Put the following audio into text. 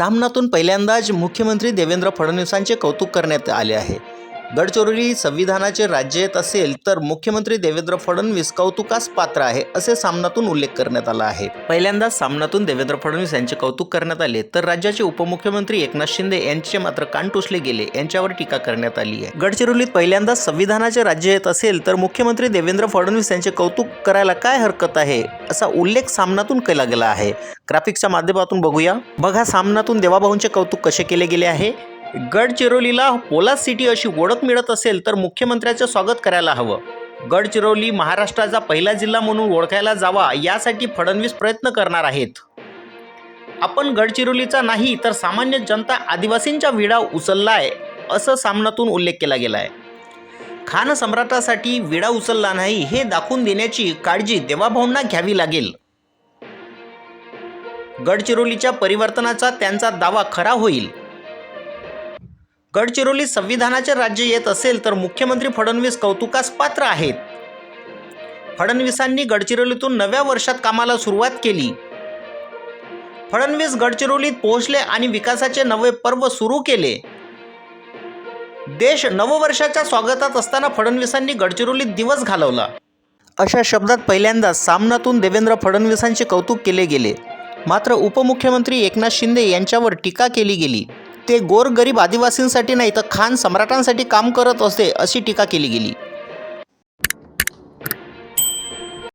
सामनातून पहिल्यांदाच मुख्यमंत्री देवेंद्र फडणवीसांचे कौतुक करण्यात आले आहे. गडचिरोली संविधानाचे राज्य येत असेल तर मुख्यमंत्री देवेंद्र फडणवीस कौतुकास पात्र आहे असे सामनातून उल्लेख करण्यात आला आहे. पहिल्यांदाच सामनातून देवेंद्र फडणवीस यांचे कौतुक करण्यात आले तर राज्याचे उपमुख्यमंत्री एकनाथ शिंदे यांचे मात्र कान टोचले गेले यांच्यावर टीका करण्यात आली आहे. गडचिरोलीत पहिल्यांदाच संविधानाचे राज्य येत असेल तर मुख्यमंत्री देवेंद्र फडणवीस यांचे कौतुक करायला काय हरकत आहे असा उल्लेख सामनातून केला गेला आहे. ग्राफिक्सच्या माध्यमातून बघूया. बघा सामनातून देवाभाऊंचे कौतुक कसे केले गेले आहे? गडचिरोलीला पोलाद सिटी अशी ओळख मिळत असेल तर मुख्यमंत्र्याचं स्वागत करायला हवं. गडचिरोली महाराष्ट्राचा पहिला जिल्हा म्हणून ओळखायला जावा यासाठी फडणवीस प्रयत्न करणार आहेत. आपण गडचिरोलीचा नाही तर सामान्य जनता आदिवासींचा विडा उचललाय असं सामनातून उल्लेख केला गेला आहे खान सम्राटासाठी विडा उचलला नाही हे दाखवून देण्याची काळजी देवाभाऊंना घ्यावी लागेल. गडचिरोलीच्या परिवर्तनाचा त्यांचा दावा खरा होईल. गडचिरोली संविधानाचे राज्य येत असेल तर मुख्यमंत्री फडणवीस कौतुकास पात्र आहेत. फडणवीसांनी गडचिरोलीतून नव्या वर्षात कामाला सुरुवात केली. फडणवीस गडचिरोलीत पोहोचले आणि विकासाचे नवे पर्व सुरू केले. देश नववर्षाच्या स्वागतात असताना फडणवीसांनी गडचिरोलीत दिवस घालवला. अशा शब्दात पहिल्यांदाच सामनातून देवेंद्र फडणवीसांचे कौतुक केले गेले. मात्र उपमुख्यमंत्री एकनाथ शिंदे यांच्यावर टीका केली गेली. ते गोरगरीब आदिवासींसाठी नाही तर खान सम्राटांसाठी काम करत असते अशी टीका केली गेली.